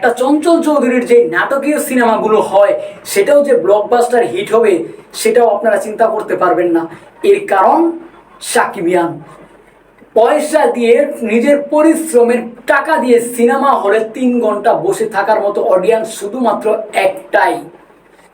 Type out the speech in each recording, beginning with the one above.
একটা চঞ্চল চৌধুরীর যে নাটকীয় সিনেমাগুলো হয়, সেটাও যে ব্লকবাস্টার হিট হবে, সেটাও আপনারা চিন্তা করতে পারবেন না। এর কারণ সাকিবিয়ান পয়সা দিয়ে নিজের পরিশ্রমের টাকা দিয়ে সিনেমা হলে তিন ঘণ্টা বসে থাকার মতো অডিয়েন্স শুধুমাত্র একটাই,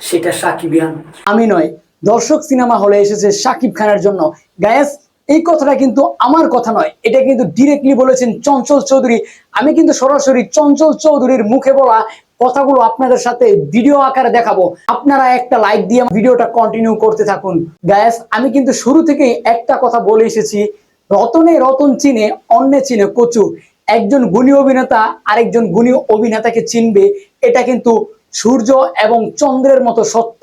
সেটা সাকিবিয়ান আমি নয়, দর্শক সিনেমা হলে এসেছে সাকিব খানের জন্য। গ্যাস এই কথাটা কিন্তু আমার কথা নয়। এটা কিন্তু ডিরেক্টলি বলেছেন চঞ্চল চৌধুরী। আমি কিন্তু সরাসরি চঞ্চল চৌধুরীর মুখে বলা কথাগুলো আপনাদের সাথে ভিডিও আকারে দেখাবো। আপনারা একটা লাইক দিয়ে ভিডিওটা কন্টিনিউ করতে থাকুন। গ্যাস আমি কিন্তু শুরু থেকেই একটা কথা বলে এসেছি। রতনে রতন চিনে, অন্যে চিনে কচু। একজন গুণী অভিনেতা, আরেকজন গুণী অভিনেতাকে চিনবে। এটা কিন্তু সূর্য এবং চন্দ্রের মতো সত্য,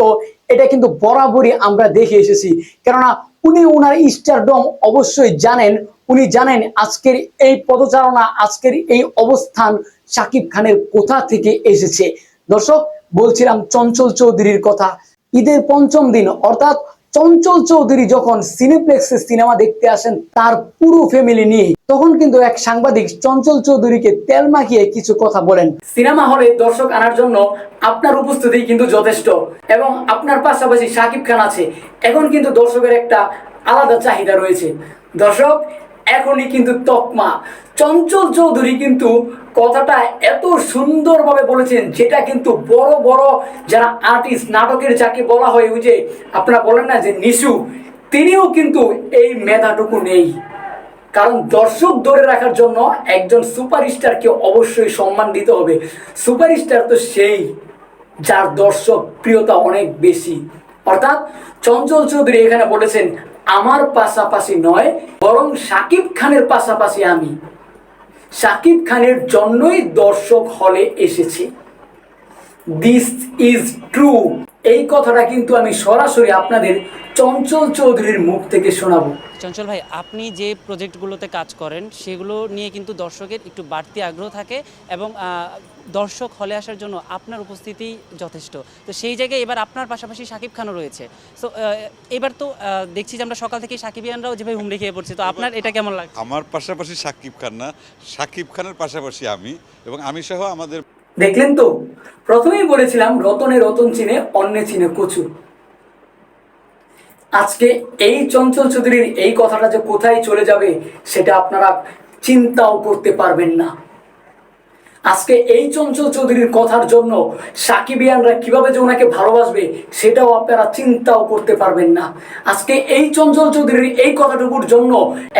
এটা কিন্তু বরাবরই আমরা দেখে এসেছি। কেননা উনি ওনার ইস্টারডম অবশ্যই জানেন, উনি জানেন আজকের এই পদচারণা, আজকের এই অবস্থান সাকিব খানের কোথা থেকে এসেছে। দর্শক, বলছিলাম চঞ্চল চৌধুরীর কথা। ঈদের পঞ্চম দিন, অর্থাৎ চঞ্চল চৌধুরী যখন সিনেপ্লেক্সে সিনেমা দেখতে আসেন, তার পুরো ফ্যামিলি নিয়ে তখন কিন্তু এক সাংবাদিক চঞ্চল চৌধুরীকে তেল মাখিয়ে কিছু কথা বলেন। সিনেমা হলে দর্শক আনার জন্য আপনার উপস্থিতি কিন্তু যথেষ্ট এবং আপনার পাশাপাশি সাকিব খান আছে। এখন কিন্তু দর্শকের একটা আলাদা চাহিদা রয়েছে। দর্শক এখনই কিন্তু তকমা। চঞ্চল চৌধুরী কিন্তু কথাটা এত সুন্দরভাবে বলেছেন, যেটা কিন্তু বড় বড় যারা আর্টিস্ট নাটকের যাকে বলা হয়, ওই যে আপনারা বলেন না যে নিশু, তিনিও কিন্তু এই মেধাটুকু নেই। কারণ দর্শক ধরে রাখার জন্য একজন সুপারস্টারকে অবশ্যই সম্মান দিতে হবে। সুপারস্টার তো সেই যার দর্শক প্রিয়তা অনেক বেশি। অর্থাৎ চঞ্চল চৌধুরী এখানে বলেছেন আমার পাশাপাশি নয়, বরং সাকিব খানের পাশাপাশি আমি। সাকিব খানের জন্যই দর্শক হলে এসেছি। দিস ইজ ট্রু এই কথাটা কিন্তু আমি সরাসরি আপনাদের চঞ্চল চৌধুরীর মুখ থেকে শোনাবো। চঞ্চল ভাই, আপনি যে প্রজেক্টগুলোতে কাজ করেন, সেগুলো নিয়ে কিন্তু দর্শকের একটু বাড়তি আগ্রহ থাকে এবং দর্শক হলে আসার জন্য আপনার উপস্থিতি যথেষ্ট। তো সেই জায়গায় এবার আপনার পাশাপাশি সাকিব খানও রয়েছে। তো এবার তো দেখছি যে আমরা সকাল থেকে সাকিবিয়ানরাও যেভাবে হুমড়ি খেয়ে পড়ছি। তো আপনার এটা কেমন লাগছে? আমার পাশাপাশি সাকিব খান না সাকিব খানের পাশাপাশি আমি এবং আমি সহ আমাদের দেখলেন তো? প্রথমেই বলেছিলাম রতনে রতন চিনে অন্যে চিনে কচু। আজকে এই চঞ্চল চৌধুরীর এই কথাটা যে কোথায় চলে যাবে সেটা আপনারা চিন্তাও করতে পারবেন না। আজকে এই চঞ্চল চৌধুরীর কথার জন্য সাকিবিয়ানরা কীভাবে যে ওনাকে ভালোবাসবে সেটাও আপনারা চিন্তাও করতে পারবেন না। আজকে এই চঞ্চল চৌধুরীর এই কথাটুকুর জন্য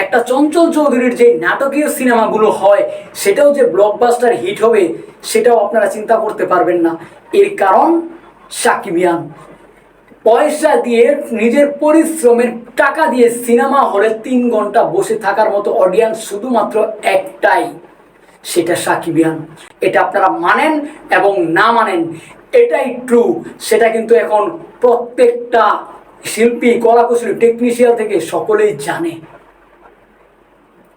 একটা চঞ্চল চৌধুরীর যে নাটকীয় সিনেমাগুলো হয়, সেটাও যে ব্লকবাস্টার হিট হবে, সেটাও আপনারা চিন্তা করতে পারবেন না। এর কারণ সাকিবিয়ান। পয়সা দিয়ে নিজের পরিশ্রমের টাকা দিয়ে সিনেমা হলে তিন ঘণ্টা বসে থাকার মতো অডিয়েন্স শুধুমাত্র একটাই। সেটা সাকিবিয়ান এটা আপনারা মানেন এবং না মানেন, এটাই ট্রু সেটা কিন্তু এখন প্রত্যেকটা শিল্পী, কলাকুশলী টেকনিশিয়ান থেকে সকলেই জানে।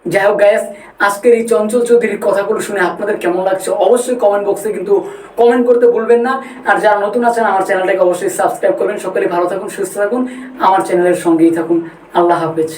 যাই হোক গ্যাস আজকের এই চঞ্চল চৌধুরীর কথাগুলো শুনে আপনাদের কেমন লাগছে অবশ্যই কমেন্ট বক্সে কিন্তু কমেন্ট করতে ভুলবেন না। আর যারা নতুন আছেন, আমার চ্যানেলটাকে অবশ্যই সাবস্ক্রাইব করবেন। সকলে ভালো থাকুন, সুস্থ থাকুন। আমার চ্যানেলের সঙ্গেই থাকুন। আল্লাহ হাফেজ।